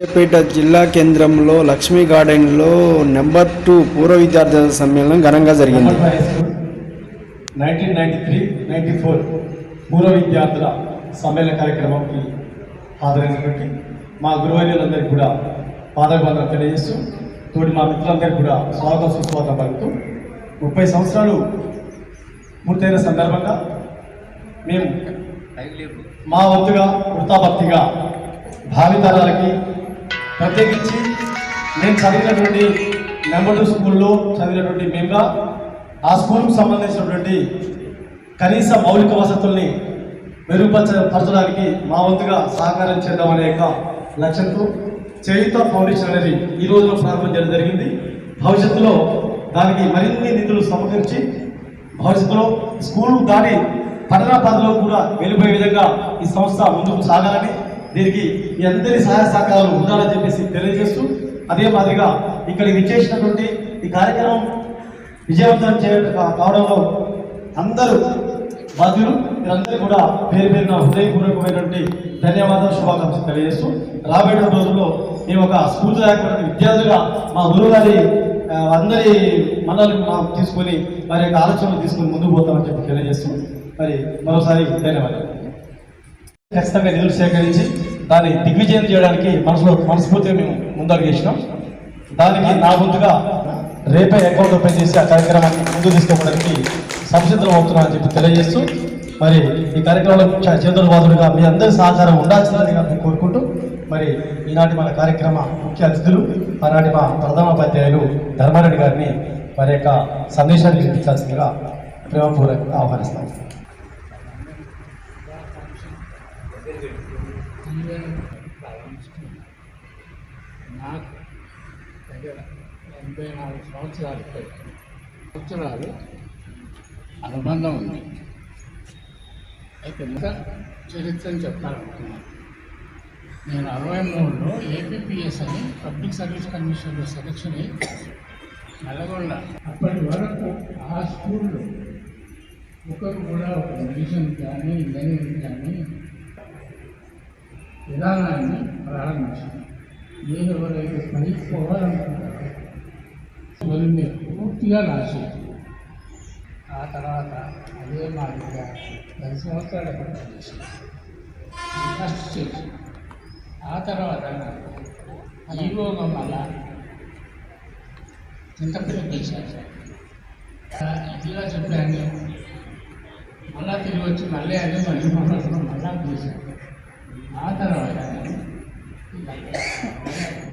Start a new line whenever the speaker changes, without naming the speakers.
విజయపేట జిల్లా కేంద్రంలో లక్ష్మీ గార్డెన్లో నెంబర్ టూ పూర్వ విద్యార్థుల సమ్మేళనం ఘనంగా జరిగింది.
Nineteen ninety three ninety four పూర్వ విద్యార్థుల సమ్మేళన కార్యక్రమంకి హాజరైనటువంటి మా గురువర్యులందరికీ కూడా పాదబంధం తెలియజేస్తూ తోటి మా మిత్రులందరికీ కూడా స్వాగతం సుస్వాగతం పలుకుతూ ముప్పై సంవత్సరాలు పూర్తయిన సందర్భంగా మేము మా వంతుగా వృత్తాభక్తిగా భావితరాలకి ప్రత్యేకించి నేను చదివినటువంటి నెంబర్ టూ స్కూల్లో చదివినటువంటి మేముగా ఆ స్కూల్కు సంబంధించినటువంటి కనీస మౌలిక వసతుల్ని మెరుగుపరచపరచడానికి మా వంతుగా సహకారం చేద్దామనే యొక్క లక్ష్యంతో చేయుత ఫౌండేషన్ అనేది ఈ రోజున చేయడం జరిగింది. భవిష్యత్తులో దానికి మరిన్ని నిధులు సమకూర్చి భవిష్యత్తులో స్కూల్ దాటి పట్టణ పదలో కూడా వెళ్ళిపోయే విధంగా ఈ సంస్థ ముందుకు సాగాలని దీనికి మీ అందరి సహాయ సహకారాలు ఉండాలని చెప్పేసి తెలియజేస్తూ అదే మాదిరిగా ఇక్కడికి విచ్చేసినటువంటి ఈ కార్యక్రమం విజయవంతం చేయడం కావడంలో అందరూ బాధ్యులు. మీరందరూ కూడా పేరు పేరున హృదయపూర్వకమైనటువంటి ధన్యవాదాలు శుభాకాంక్షలు తెలియజేస్తూ రాబోయే రోజుల్లో మేము ఒక స్ఫూర్తిదాయకమైన విద్యార్థులుగా మా గురువు గారి అందరి మనల్ని తీసుకొని వారి యొక్క ఆలోచనలు తీసుకొని ముందుకు పోతామని చెప్పి తెలియజేస్తూ మరి మరోసారి ధన్యవాదాలు. ఖచ్చితంగా నిధులు సేకరించి దాన్ని దిగ్విజయం చేయడానికి మనసులో మనస్ఫూర్తిగా మేము ముందడుగు చేసినాం దానికి నా ముందుగా రేపే అకౌంట్ ఓపెన్ చేసి ఆ కార్యక్రమాన్ని ముందు తీసుకోవడానికి సంసిద్ధం అవుతున్నా అని చెప్పి తెలియజేస్తూ మరి ఈ కార్యక్రమంలో చ- చేతుల మీ అందరి సహకారం ఉండాల్సిందిగా మేము కోరుకుంటూ మరి ఈనాటి మన కార్యక్రమ ముఖ్య అతిథులు ఆనాటి మా ప్రధానోపాధ్యాయులు ధర్మారెడ్డి గారిని మరి యొక్క సందేశాన్ని వినిపించాల్సిందిగా ప్రేమపూర్వకంగా ఆహ్వానిస్తాం
నాకు దగ్గర ఎనభై నాలుగు సంవత్సరాలు సంవత్సరాలు అనుబంధం ఉంది. అయితే ఇంకా చరిత్రను చెప్పాలనుకున్నాను. నేను అరవై మూడులో ఏపీపీఎస్ అని పబ్లిక్ సర్వీస్ కమిషన్లో సెలక్షన్ అయ్యి నల్గొండ. అప్పటి వరకు ఆ స్కూల్లో ఒకరు కూడా ఒక మెడిసిన్ కానీ ఇంజనీరింగ్ కానీ విధానాన్ని ప్రారంభించాను నేను ఎవరైతే పనికి పోవాలనుకుంటారో మరి మీరు పూర్తిగా నాశనం ఆ తర్వాత అదే మాదిరిగా పది సంవత్సరాలు అక్కడ పనిచేసాను ఫస్ట్ చేసి ఆ తర్వాత ఈవోగా మళ్ళా చింతపల్లి చేశాను ఇదిగా చెప్పాను. మళ్ళా తిరిగి వచ్చి మళ్ళీ అదే మళ్ళీ మళ్ళీ మళ్ళా చేశాను ఆ Thank you.